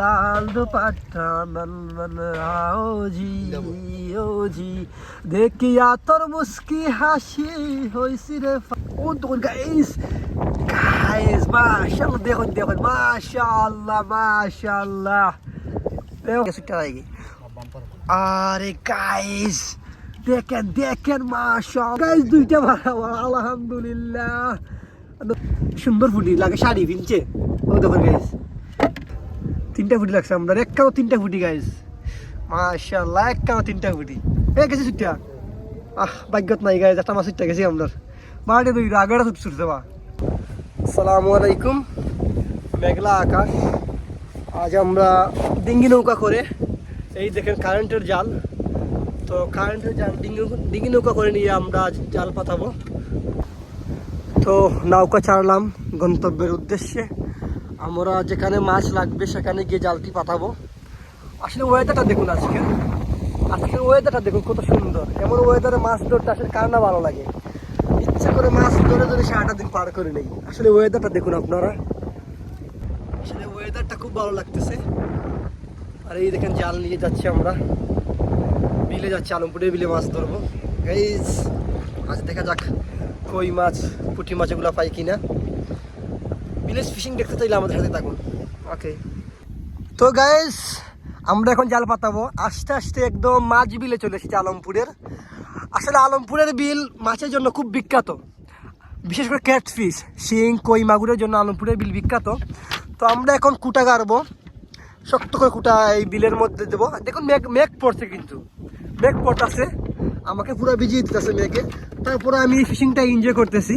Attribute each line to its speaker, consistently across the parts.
Speaker 1: লাল দুপাট্টা মন মন আও জি ও জি মুস্কি হাসি হইছি রে ও তোর গাইস গাইস মাশাআল্লাহ দেখুন দেখুন মাশাআল্লাহ মাশাআল্লাহ। দেখো সুটা লাগে। আরে গাইস দেখেন দেখেন মাশাআল্লাহ। গাইস দুইটা ভালো আলহামদুলিল্লাহ। সুন্দর ফুটি লাগে শাড়ি ফিনছে ও দেখুন গাইস তিনটা ফুটি লাগছে আমরা একটাও তিনটা ফুটি গাইস মাশাআল্লাহ একটাও তিনটা ফুটি। এ, গেছে সুটটা আহ, ভাগ্যত নাই গাইস একটা মাছ সুটটা গেছি আমরা মাঠে দুই আগেটা ছুট ছুটতে বা। আসসালামু আলাইকুম। মেঘলা আকাশ। আজ আমরা ডিঙ্গি নৌকা করে, এই দেখেন কারেন্টের জাল। তো কারেন্টের জাল, ডিঙ্গি ডিঙ্গি নৌকা করে নিয়ে আমরা আজ জাল পাতাবো। তো নৌকা ছাড়লাম গন্তব্যের উদ্দেশ্যে। আমরা যেখানে মাছ লাগবে, সেখানে গিয়ে জালটি পাঠাবো। আসলে ওয়েদারটা দেখুন আজকে। আজকের ওয়েদারটা দেখুন কত সুন্দর। এমন ওয়েদারে মাছ ধরতে আসলে কার না ভালো লাগে? ইচ্ছে করে মাছ ধরে ধরে সারাটা দিন পার করে নেই। আসলে ওয়েদারটা দেখুন আপনারা। আসলে ওয়েদারটা খুব ভালো লাগতেছে। আর এই দেখেন জাল নিয়ে যাচ্ছি আমরা। বিলে যাচ্ছি আলমপুরে বিলে মাছ ধরবো। গাইজ আজ দেখা যাক কই মাছ, পুঁটি মাছ এগুলো পাই কিনা। ভিলেজ ফিশিং দেখতে চাইলে আমাদের সাথে থাকুন। ওকে তো গাইস আমরা এখন জাল পাতাবো। আস্তে আস্তে একদম মাছ বিলে চলে এসেছি আলমপুরের। আসলে আলমপুরের বিল মাছের জন্য খুব বিখ্যাত। বিশেষ করে ক্যাটফিশ শিং, কই, মাগুরের জন্য আলমপুরের বিল বিখ্যাত। তো আমরা এখন কুটা গাড়বো। শক্ত করে কুটা এই বিলের মধ্যে দেবো। দেখুন, মেঘ মেঘ পড়ছে কিন্তু। মেঘ পড়তেছে। আমাকে পুরো ভিজিয়ে দিতেছে মেঘে। তারপরে আমি ফিশিংটা এনজয় করতেছি।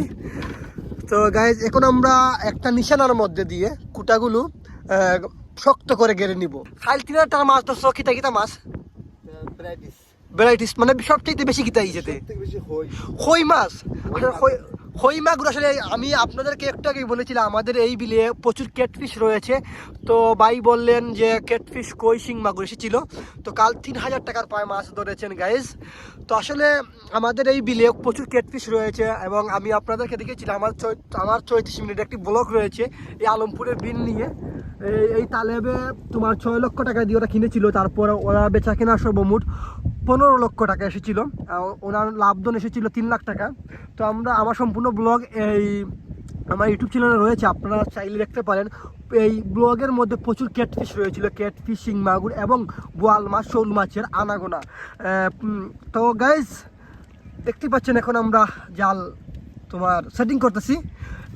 Speaker 1: তো গাইজ এখন আমরা একটা নিশানার মধ্যে দিয়ে কুটাগুলো শক্ত করে গেড়ে নিব। ফাইল তিন তার টাকা মাছ ধরছো কিতা কিতা মাছ? ভ্যারাইটিস মানে সবচেয়ে বেশি কিতা যেতে? হই। মাছ। আসলে খই- মাগুর আসলে আমি আপনাদেরকে একটু আগেই বলেছিলাম, আমাদের এই বিলে প্রচুর ক্যাটফিশ রয়েছে। তো ভাই বললেন যে ক্যাটফিশ কই শিং মাগুর এসেছিল তো কাল তিন হাজার টাকার পায় মাছ ধরেছেন গাইজ তো আসলে আমাদের এই বিলে প্রচুর ক্যাটফিশ রয়েছে এবং আমি আপনাদেরকে দেখেছিলাম, আমার আমার চৌত্রিশ মিনিট একটি ব্লক রয়েছে এই আলমপুরের বিল নিয়ে। এই- তালেবে তোমার ছয় লক্ষ টাকা দিয়ে ওরা কিনেছিল, তারপর ওরা বেচা কেনা সর্বমোট পনেরো লক্ষ টাকা এসেছিল। ওনার লাভদান এসেছিল তিন লাখ টাকা। তো আমরা, আমার সম্পূর্ণ ব্লগ এই, আমার ইউটিউব চ্যানেলে রয়েছে, আপনারা চাইলে দেখতে পারেন। এই ব্লগের মধ্যে প্রচুর ক্যাটফিশ রয়েছিল ক্যাটফিশ শিং মাগুর এবং বোয়াল মাছ, শোল মাছের আনাগোনা। তো গাইজ দেখতে পাচ্ছেন এখন আমরা জাল তোমার সেটিং করতেছি।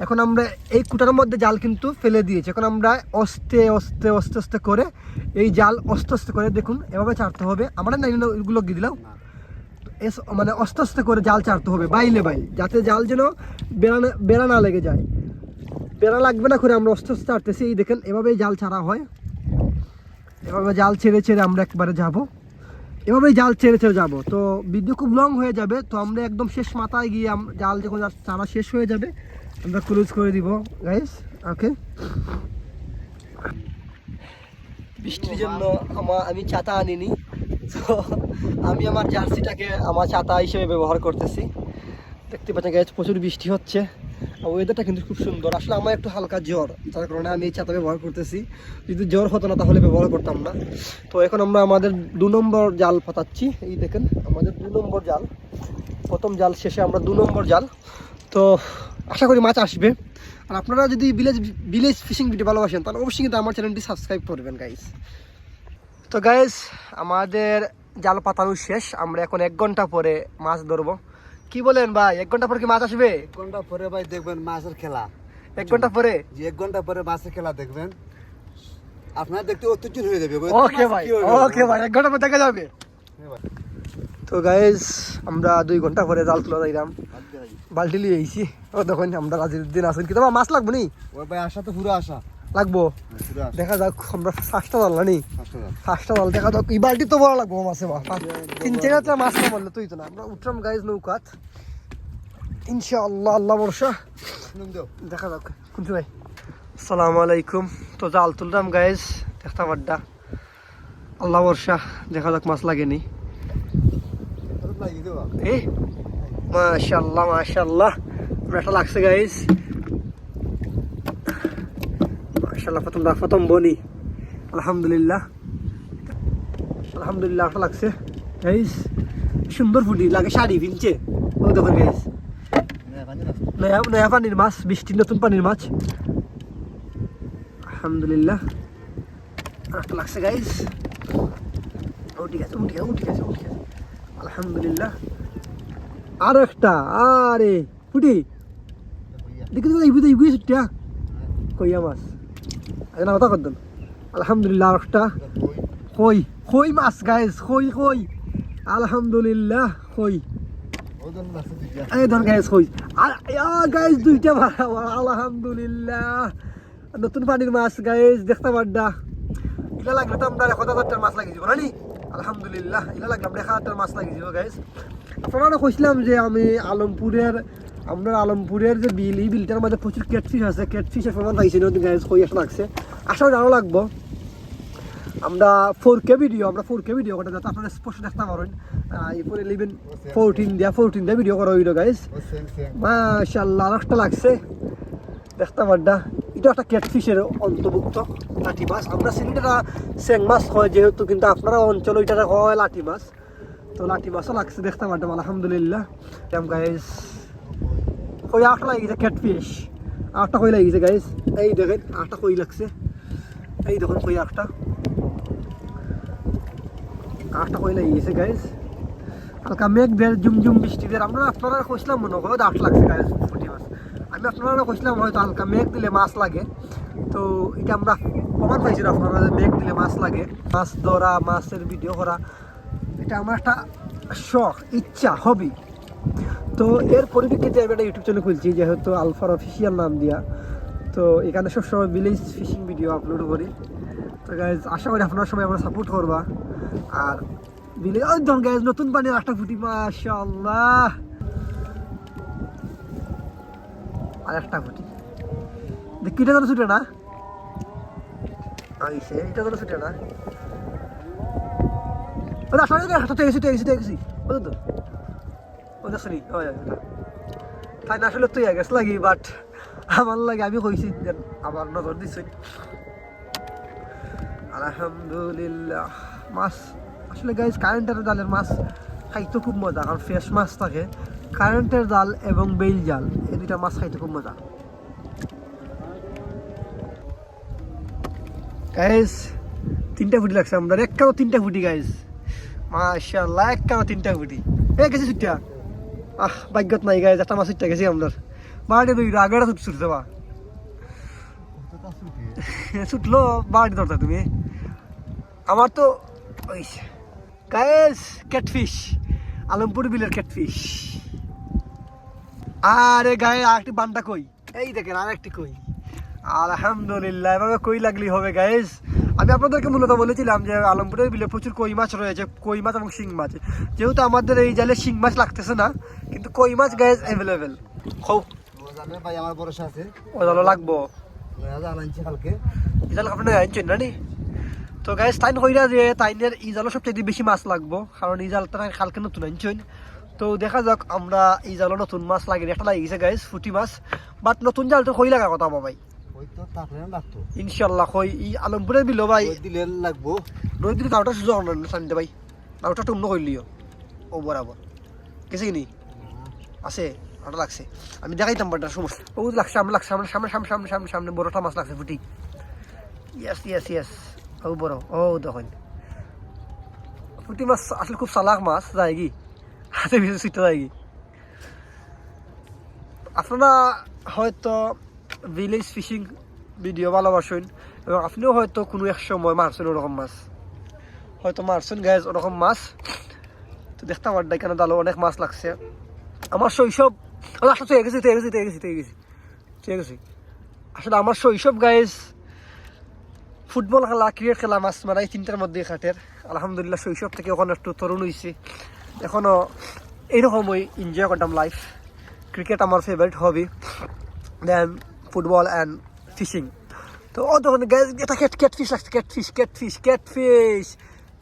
Speaker 1: এখন আমরা এই কুটার মধ্যে জাল কিন্তু ফেলে দিয়েছি। এখন আমরা অস্তে অস্তে অস্তে আস্তে করে এই জাল আস্তে আস্তে করে দেখুন, এভাবে ছাড়তে হবে। আমরা না এগুলো গিয়ে দিলাম। এস মানে আস্তে আস্তে করে জাল ছাড়তে হবে, বাইলে বাই যাতে জাল যেন বেড়া বেড়া না লেগে যায়। বেড়া লাগবে না করে আমরা আস্তে আস্তে ছাড়তেছি। এই দেখেন, এভাবেই জাল ছাড়া হয়। এভাবে জাল ছেড়ে ছেড়ে আমরা একবারে যাব। এভাবেই জাল ছেড়ে ছেড়ে যাব। তো ভিডিও খুব লং হয়ে যাবে। তো আমরা একদম শেষ মাথায় গিয়ে জাল যখন চারা শেষ হয়ে যাবে আমরা ক্লোজ করে দিব গাইস ওকে বৃষ্টির জন্য আমার আমি ছাতা আনিনি। তো আমি আমার জার্সিটাকে আমার ছাতা হিসেবে ব্যবহার করতেছি। দেখতে পাচ্ছেন গাইজ প্রচুর বৃষ্টি হচ্ছে। আর ওয়েদারটা কিন্তু খুব সুন্দর। আসলে আমার একটু হালকা জ্বর তার কারণে আমি এই ছাতা ব্যবহার করতেছি। যদি জ্বর হতো না, তাহলে ব্যবহার করতাম না। তো এখন আমরা আমাদের দু নম্বর জাল পাতাচ্ছি। এই দেখেন, আমাদের দু নম্বর জাল। প্রথম জাল শেষে আমরা দু নম্বর জাল। তো আশা করি মাছ আসবে। আর আপনারা যদি ভিলেজ ভিলেজ ফিশিং ভিডিও ভালোবাসেন তাহলে অবশ্যই কিন্তু আমার চ্যানেলটি সাবস্ক্রাইব করবেন গাইস তো গাইস আমাদের জাল পাতানো শেষ। আমরা এখন এক ঘণ্টা পরে মাছ ধরবো। কি বলেন ভাই এক ঘণ্টা পরে কি মাছ আসবে?
Speaker 2: এক ঘণ্টা পরে ভাই দেখবেন মাছের খেলা।
Speaker 1: এক ঘণ্টা পরে?
Speaker 2: যে এক ঘণ্টা পরে মাছের খেলা দেখবেন। আপনার দেখতে অত্যুচ্ছিল হয়ে যাবে
Speaker 1: ওকে ভাই ওকে ভাই এক ঘণ্টা পরে দেখা যাবে। তো গাইস আমরা দুই ঘণ্টা পরে জাল তোলা যাইলাম বালটি লিয়ে আইছি। ও তখন আমরা দিন আসেন কি? তোমার মাছ লাগবে নি?
Speaker 2: ওই ভাই আশা তো পুরো আশা।
Speaker 1: লাগবো? দেখা যাক আমরা ফার্স্টটা জাল না। ফার্স্টটা জাল। দেখা যাক। এই বালটি তো বড় লাগবো মাছে বা তিন চার হাজার মাছ না বললে তুই তো না। আমরা উঠলাম গাইজ নৌকাত। ইনশাআল্লাহ আল্লাহ বর্ষা। দেখা যাক। কোন ভাই। আসসালামু আলাইকুম। তো জাল তুললাম গাইজ দেখতে পাড্ডা আল্লাহ বর্ষা দেখা যাক মাছ লাগেনি। মাশাল্লাহ মাশাল্লাহ আমরা লাগছে গাইজ মাশাল্লাহ প্রথম প্রথম বনি আলহামদুলিল্লাহ আলহামদুলিল্লাহ একটা লাগছে গাইস সুন্দর ফুটি লাগে শাড়ি পিনছে ও দেখুন গাইস নয়া নয়া পানির মাছ বৃষ্টির নতুন পানির মাছ আলহামদুলিল্লাহ একটা লাগছে গাইস ও ঠিক আছে ও ঠিক আছে ও ঠিক আছে ও ঠিক আছে আলহামদুলিল্লাহ। আর একটা, আরে, ফুটি। দেখি তো ইবুদে ইবুই সুটিয়া কইয়া মাছ আগে না কথা করতেন আলহামদুলিল্লাহ, আর একটা। কই কই মাছ গাইস কই কই। আলহামদুলিল্লাহ, কই। এই ধর গাইস কই। আর গাইস দুইটা মারা আলহামদুলিল্লাহ। নতুন পানির মাছ গাইস দেখতে পাড্ডা ইলা লাগলে তো আমরা এক হাজার মাছ লাগি যাব নানি? আলহামদুলিল্লাহ ইলা লাগলে আমরা এক হাজার মাছ লাগি যাব গাইস আপনারা কইছিলাম যে আমি আলমপুরের আমরা আলমপুরের যে বিল এই বিলটার মধ্যে প্রচুর ক্যাটফিশ আছে। ক্যাটফিশের প্রমাণ নতুন গাইস কই আসা লাগছে। আশা করি আরও লাগবো। আমরা ফোর কে ভিডিও আমরা ফোর কে ভিডিও করতে যাতে আপনারা স্পষ্ট দেখতে পারেন এরপরে ইলেভেন ফোরটিন দিয়া ফোরটিন দিয়া ভিডিও করা হইল গাইস মাশাল্লাহ আরেকটা লাগছে। দেখতে পাড্ডা এটা একটা ক্যাটফিশের অন্তর্ভুক্ত লাঠি মাছ। আমরা সিলেটেরা স্যাং মাছ হয় যেহেতু, কিন্তু আপনারা অঞ্চল ওইটা হয় লাঠি মাছ। তো লাঠি মাছও লাগছে দেখতে পাড্ডাম আলহামদুলিল্লাহ। এম গাইস কই আটটা লাগিয়েছে ক্যাটফিশ আটটা কই লাগিয়েছে গাইস এই দেখেন, আটটা কই লাগছে? এই দেখুন কই একটা আটটা কই লাগিয়েছে গাইস হালকা মেঘ জুম বৃষ্টি বের। আমরা আপনারা কইছিলাম মনে করো আট লাগছে গাইস আমি আপনারা কইছিলাম হয়তো হালকা মেঘ দিলে মাছ লাগে। তো এটা আমরা প্রমাণ পাইছি আপনারা মেঘ দিলে মাছ লাগে। মাছ ধরা, মাছের ভিডিও করা, এটা আমার একটা শখ, ইচ্ছা হবি তো এর পরিপ্রেক্ষিতে আমি একটা ইউটিউব চ্যানেল খুলছি, যেহেতু আলফার অফিসিয়াল নাম দিয়া। তো এখানে সবসময় ভিলেজ ফিশিং ভিডিও আপলোড করি। তো গাইজ আশা করি আপনার সবাই আমরা সাপোর্ট করবা। আর ওই ধর গাইজ নতুন পানি একটা ফুটি, মাশাআল্লাহ। আর ধরে ছুটে না? তো। আসলে তুই গেছ বাট আমার লাগে আমি আমার নজর আলহামদুলিল্লাহ, মাছ, আসলে গাইজ কারেন্টের জালের মাছ, খাইতে খুব মজা, কারণ ফ্রেশ মাছ থাকে। কারেন্টের জাল এবং বেল জাল এই দুইটা মাছ খাইতে খুব মজা। গাইজ তিনটা ফুটি লাগছে আমরা এক কারও তিনটা ফুটি মাশাল্লাহ এক কারও তিনটা ফুটি। এ, গেছি ছুটিয়া। আহ, ভাগ্যত নাই গাইজ একটা মাছ ছুটটা গেছি আমরা বাড়ি বেরিয়ে আগেটা ছুট ছুটছে, বা। ছুটলো বাড়ি ধরতা তুমি। আমার তো ওই গায়েস ক্যাটফিশ আলমপুর বিলের ক্যাটফিশ আরে গায়ে আরেকটি বান্ডা কই? এই দেখেন আর একটি কই? আলহামদুলিল্লাহ এভাবে কই লাগলি হবে গায়েস আমি আপনাদেরকে মূলত বলেছিলাম যে আলমপুরের বিলে প্রচুর কই মাছ রয়েছে কই মাছ এবং শিং মাছ। যেহেতু আমাদের এই জালে শিং মাছ লাগতেছে না কিন্তু কই মাছ গায়েস অ্যাভেলেবেল খৌ
Speaker 2: ভাই আমার ভরসা আছে।
Speaker 1: ও জালো লাগবো ইজাল আপনি আনছেন না নি? তো গাইস তাইন কইরা যে তাইনের ইজালও সবচেয়ে বেশি মাছ লাগবো কারণ ইজাল তাই কালকে নতুন আনছেন। তো দেখা যাক আমরা এই ইজালও নতুন মাছ লাগে একটা লাগিয়েছে গাইস ফুটি মাছ। বাট নতুন জাল তো কই লাগা কথা
Speaker 2: লাগতো
Speaker 1: ইনশাল্লাহ কই ই আলমপুরের বিলো ভাই।
Speaker 2: দিলে লাগবো।
Speaker 1: নদী দিলে নাওটা সুযোগ সানতে ভাই। নাওটা টুন্ন করলিও ও বরাবর। গেছে কিনি আছে ওটা লাগছে। আমি দেখাইতাম বাটার সমস্যা ও লাগছে আমরা লাগছে আমরা সামনে সামনে সামনে সামনে সামনে বড়টা মাছ লাগছে ফুটি। ইয়েস ইয়েস ইয়েস ও বড়। ও দেখুন। ফুটি মাছ আসলে খুব চালাক মাছ যায় কি? হাতে বেশি ছুটে যায় কি আপনারা হয়তো ভিলেজ ফিশিং ভিডিও ভালোবাসেন এবং আপনিও হয়তো কোনো এক সময় মারছেন ওরকম মাছ। হয়তো মারছেন গ্যাস ওরকম মাছ। তো দেখতে পারডা এখানে দালো অনেক মাছ লাগছে। আমার শৈশব আসলে তো গেছি তো গেছি তো গেছি তো গেছি ঠিক আছে। আসলে আমার শৈশব গাইজ ফুটবল খেলা ক্রিকেট খেলা, মাছ মারা এই তিনটার মধ্যে খাটের। আলহামদুলিল্লাহ শৈশব থেকে ওখানে একটু তরুণ হয়েছি এখনও এইরকম ওই এনজয় করতাম লাইফ ক্রিকেট আমার favourite hobby then football and fishing তো ও তখন এটা ক্যাট ক্যাট ফিশ লাগছে cat fish cat fish cat fish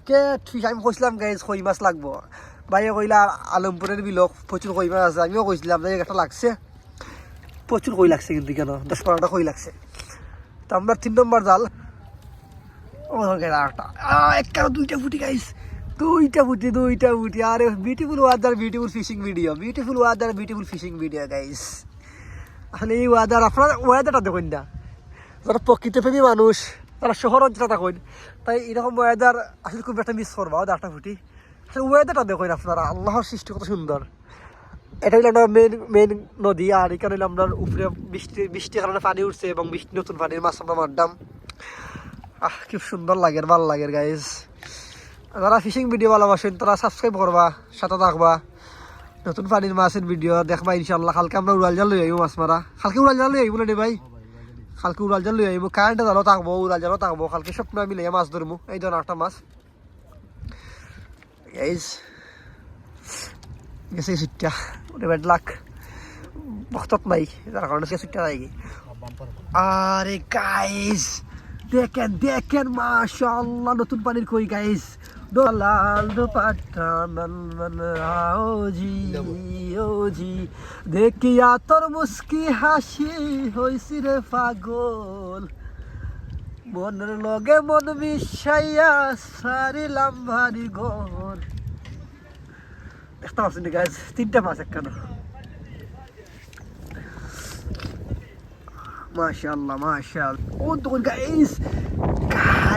Speaker 1: cat fish আমি কইছিলাম গ্যাস কই মাছ লাগবো? বাইরে কইলা, আলমপুরের বিলক প্রচুর কই মাছ আছে। আমিও কইছিলাম যে একটা লাগছে। প্রচুর কই লাগছে কিন্তু কেন? দশ বারোটা কই লাগছে? তো আমরা তিন নম্বর জাল, ও একটা দুইটা ফুটি গাইস দুইটা ফুটি দুইটা ফুটি আরে beautiful weather beautiful fishing video beautiful weather beautiful fishing video guys আসলে এই ওয়াদার আপনার ওয়েদারটা দেখুন না। যারা প্রকৃতিপ্রেমী মানুষ, তারা শহর অঞ্চলে থাকুন তাই এরকম ওয়েদার আসলে খুব একটা মিস করবা ওদের ফুটি আসলে ওয়েদারটা দেখুন আপনারা, আল্লাহর সৃষ্টি কত সুন্দর। এটা হলো আমরা মেন মেন নদী, আর এখানে হলো আমরা উপরে বৃষ্টি, বৃষ্টির কারণে পানি উঠছে এবং বৃষ্টি, নতুন পানির মাছ আমরা মারলাম আহ, খুব সুন্দর লাগে, ভালো লাগে গাইজ যারা ফিশিং ভিডিও ভালোবাসেন, তারা সাবস্ক্রাইব করবা, সাথে থাকবা। নতুন পানির মাছের ভিডিও দেখবা ইনশাল্লাহ কালকে আমরা উড়াল জাল লই আইব মাছ মারা। কালকে উড়াল জাল লই আইব না ভাই? কালকে উড়াল জাল লই আইব। কারেন্টে জালও থাকব, উড়াল জালও থাকব। কালকে স্বপ্ন মিলে মাছ ধরবো। এই ধরনের একটা মাছ। গাইজ গেছে সুট্টা ওটা ব্যাড লাক বখতত নাই, যার কারণে সে সুট্টা নাই আরে গাইস দেখেন দেখেন, মাশাআল্লাহ, নতুন পানির কই গাইস লাল দুপাট্টা মন মন আও জি ও জি দেখিয়া তোর মুস্কি হাসি হইছি রে পাগল। মনের লগে মন মিশাইয়া সারিলাম ভারি গোল একটা মাছ গাইজ তিনটা মাছ একখানা। মাশাআল্লাহ মাশাআল্লাহ ও দেখুন গাইস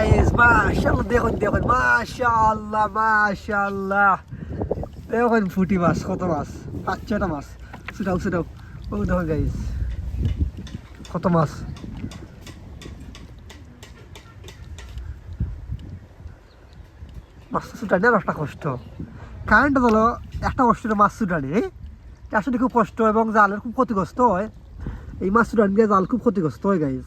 Speaker 1: গাইস মাশাআল্লাহ, দেখুন দেখুন, মাশাআল্লাহ মাশাআল্লাহ। দেখুন ফুটি মাছ, কত মাছ, পাঁচ ছটা মাছ। সেটাও সেটাও ও, দেখুন গাইস কত মাছ। মাছ ছুটানি, আর একটা কষ্ট। কারেন্ট হলো, একটা কষ্ট মাছ ছুটানি আসলে খুব কষ্ট, এবং জালের খুব ক্ষতিগ্রস্ত হয়। এই মাছ ছুটানি জাল খুব ক্ষতিগ্রস্ত হয় গাইজ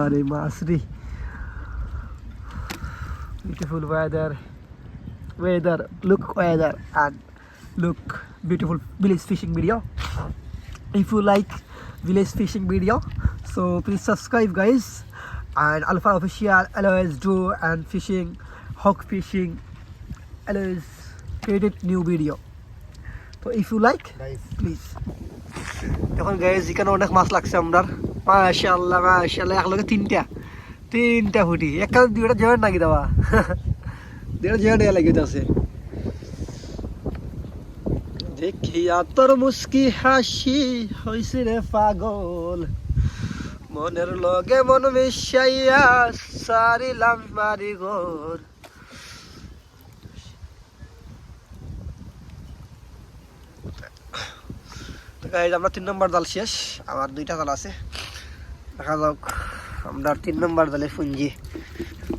Speaker 1: আরে মাছ রে beautiful weather weather look weather and look beautiful village fishing video if you like village fishing video so please subscribe guys and alpha official always do and fishing hawk fishing always created new video so if you like
Speaker 2: guys
Speaker 1: please এখন guys এখানে অনেক মাছ লাগছে আমরা মাশাল্লাহ মাশাল্লাহ একলগে তিনটা। তিনটা ফুটি একটা দুইটা জয়েন্ট নাকি দেওয়া দুইটা জয়েন্ট লাগি আছে দেখিয়া তোর মুস্কি হাসি হইছে রে পাগল। মনের লগে মন মিশাইয়া সারিলাম বাড়ি ঘর আমরা তিন নম্বর জাল শেষ। আবার দুইটা জাল আছে। দেখা যাক। আমরা তিন নম্বর জালে ফুঞ্জি।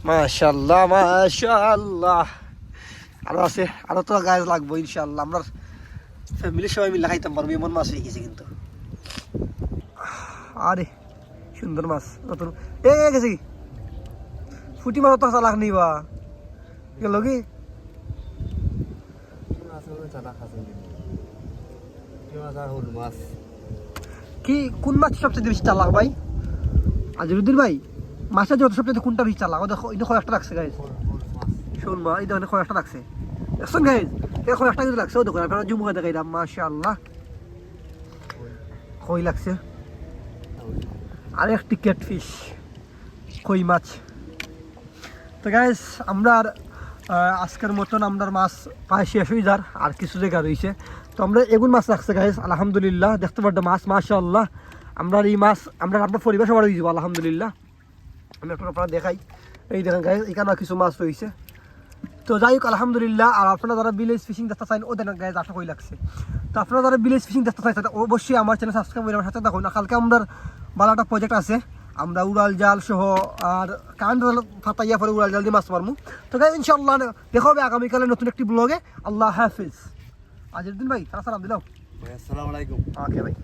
Speaker 1: মাশাল্লাহ মাশাল্লাহ আরও আছে, আরও তো গাছ লাগবো ইনশাল্লাহ আমরা ফ্যামিলির সবাই মিলে খাইতাম পারব এমন মাছ হয়ে গেছে কিন্তু। আরে, সুন্দর মাছ, নতুন। এ গেছে কি? ফুটি মাছ তো চালাক নিবা গেল কি? কি, কোন মাছ সবচেয়ে বেশি চালাক ভাই? আজিরুদ্দিন ভাই মাছের যত সবচেয়ে কোনটা বেশি চালাক? ও দেখো এটা কয়েকটা রাখছে গাইজ শোন মা এই দেখুন কয়েকটা রাখছে। দেখছেন গাইজ এই কয়েকটা কিন্তু লাগছে ও দেখুন আপনারা জুম করে দেখাইলাম মাশা আল্লাহ কই লাগছে। আর একটি ক্যাটফিশ কই মাছ। তো গাইজ আমরা আর, আজকের মতন আমরা মাছ প্রায় শেষ হয়ে যার আর কিছু জায়গা রয়েছে। তো আমরা এগুন মাছ রাখছে গাইজ আলহামদুলিল্লাহ দেখতে পারতাম মাছ মাশা আল্লাহ আমরা এই মাছ আমরা আপনার পরিবেশ সবার দিয়ে যাব আলহামদুলিল্লাহ। আমি একটু আপনারা দেখাই। এই দেখেন গাইজ এখানে কিছু মাছ রয়েছে। তো যাই হোক আলহামদুলিল্লাহ আর আপনারা যারা বিলেজ ফিশিং দেখতে চান ওদের গায়ে আশা করি লাগছে। তো আপনারা যারা বিলেজ ফিশিং দেখতে চাই অবশ্যই আমার চ্যানেল সাবস্ক্রাইব করে আমার সাথে দেখুন কালকে আমাদের ভালো একটা প্রজেক্ট আছে। আমরা উড়াল জাল সহ আর কারেন্ট জাল ফাটাইয়া পরে উড়াল জাল দিয়ে মাছ মারমু। তো গাই ইনশাল্লাহ দেখা হবে আগামীকালে নতুন একটি ব্লগে আল্লাহ হাফিজ। আজের দিন ভাই সালাম দিলাম।
Speaker 2: আসসালামু আলাইকুম।
Speaker 1: ওকে ভাই।